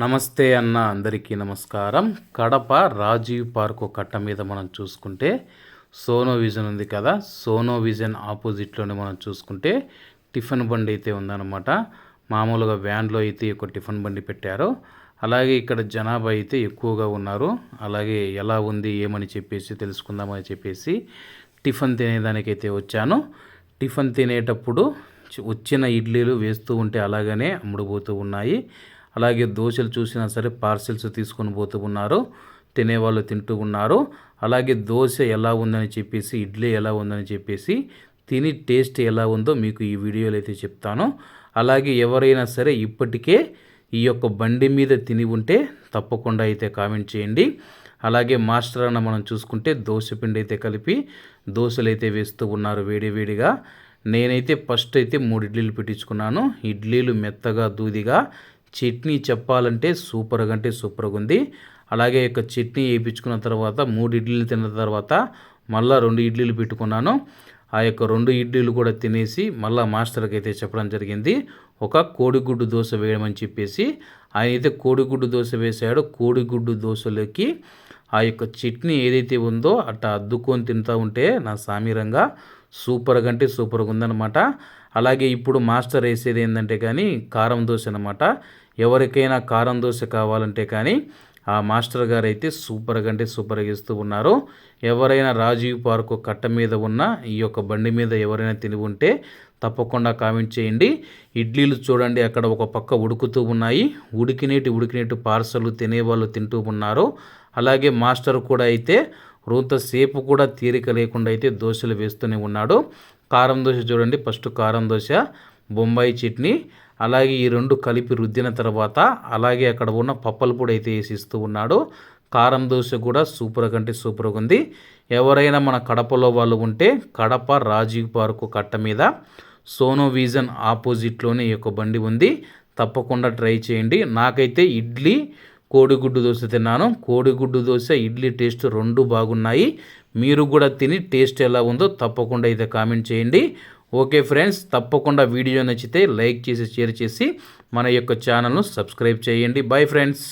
నమస్తే అన్న అందరికీ నమస్కారం. కడప రాజీవ్ పార్క్ కట్ట మీద మనం చూసుకుంటే సోనో విజన్ ఉంది కదా. సోనో విజన్ ఆపోజిట్లోనే మనం చూసుకుంటే టిఫిన్ బండి అయితే ఉందన్నమాట. మామూలుగా వ్యాన్లో అయితే ఒక టిఫిన్ బండి పెట్టారు. అలాగే ఇక్కడ జనాభా అయితే ఎక్కువగా ఉన్నారు. అలాగే ఎలా ఉంది ఏమని చెప్పేసి తెలుసుకుందామని చెప్పేసి టిఫిన్ తినేదానికైతే వచ్చాను. టిఫిన్ తినేటప్పుడు వచ్చిన ఇడ్లీలు వేస్తూ ఉంటే అలాగనే అమ్ముడుపోతూ ఉన్నాయి. అలాగే దోశలు చూసినా సరే పార్సిల్స్ తీసుకొని పోతూ ఉన్నారు. తినేవాళ్ళు తింటూ ఉన్నారు. అలాగే దోశ ఎలా ఉందని చెప్పేసి ఇడ్లీ ఎలా ఉందని చెప్పేసి తిని టేస్ట్ ఎలా ఉందో మీకు ఈ వీడియోలో అయితే చెప్తాను. అలాగే ఎవరైనా సరే ఇప్పటికే ఈ యొక్క బండి మీద తిని ఉంటే తప్పకుండా అయితే కామెంట్ చేయండి. అలాగే మాస్టర్ అన్న మనం చూసుకుంటే దోశ పిండి అయితే కలిపి దోశలు అయితే వేస్తూ ఉన్నారు వేడివేడిగా నేనైతే ఫస్ట్ అయితే మూడు ఇడ్లీలు పెట్టించుకున్నాను. ఇడ్లీలు మెత్తగా దూదిగా చట్నీ చెప్పాలంటే సూపర్గా అంటే సూపర్గా ఉంది. అలాగే యొక్క చట్నీ వేయించుకున్న తర్వాత మూడు ఇడ్లీలు తిన్న తర్వాత మళ్ళీ రెండు ఇడ్లీలు పెట్టుకున్నాను. ఆ యొక్క రెండు ఇడ్లీలు కూడా తినేసి మళ్ళీ మాస్టర్కి అయితే చెప్పడం జరిగింది. ఒక కోడిగుడ్డు దోశ వేయమని చెప్పేసి ఆయన అయితే కోడిగుడ్డు దోశ వేసాడు కోడిగుడ్డు దోశలోకి ఆ యొక్క చట్నీ ఏదైతే ఉందో అట్లా అద్దుకొని తింటూ ఉంటే నా సామీరంగా సూపర్గా అంటే సూపర్గా ఉందన్నమాట. అలాగే ఇప్పుడు మాస్టర్ వేసేది ఏంటంటే కానీ కారం దోశ అనమాట ఎవరికైనా కారం దోశ కావాలంటే కానీ ఆ మాస్టర్ గారు అయితే సూపర్గా అంటే సూపర్గా ఇస్తూ ఉన్నారు. ఎవరైనా రాజీవ్ పార్క్ కట్ట మీద ఉన్న ఈ యొక్క బండి మీద ఎవరైనా తిని ఉంటే తప్పకుండా కామెంట్ చేయండి. ఇడ్లీలు చూడండి అక్కడ ఒక పక్క ఉడుకుతూ ఉన్నాయి. ఉడికినేటి ఉడికినేటి పార్సల్ తినేవాళ్ళు తింటూ ఉన్నారు. అలాగే మాస్టర్ కూడా అయితే సేపు కూడా తీరిక లేకుండా అయితే దోశలు వేస్తూనే ఉన్నాడు. కారం దోశ చూడండి ఫస్ట్ కారం దోశ బొంబాయి చట్నీ అలాగే ఈ రెండు కలిపి రుద్దిన తర్వాత అలాగే అక్కడ ఉన్న పప్పల పొడి అయితే వేసిస్తూ ఉన్నాడు. కారం దోశ కూడా సూపర్ కంటే సూపర్గా ఉంది. ఎవరైనా మన కడపలో వాళ్ళు ఉంటే కడప రాజీవ్ పార్కు కట్ట మీద సోనో విజన్ ఆపోజిట్లోనే ఈ యొక్క బండి ఉంది. తప్పకుండా ట్రై చేయండి. నాకైతే ఇడ్లీ కోడిగుడ్డు దోశ తిన్నాను. కోడిగుడ్డు దోశ ఇడ్లీ టేస్ట్ రెండు బాగున్నాయి. మీరు కూడా తిని టేస్ట్ ఎలా ఉందో తప్పకుండా అయితే కామెంట్ చేయండి. ఓకే ఫ్రెండ్స్ తప్పకుండా వీడియో నచ్చితే లైక్ చేసి షేర్ చేసి మన యొక్క ఛానల్ను సబ్స్క్రైబ్ చేయండి. Bye friends.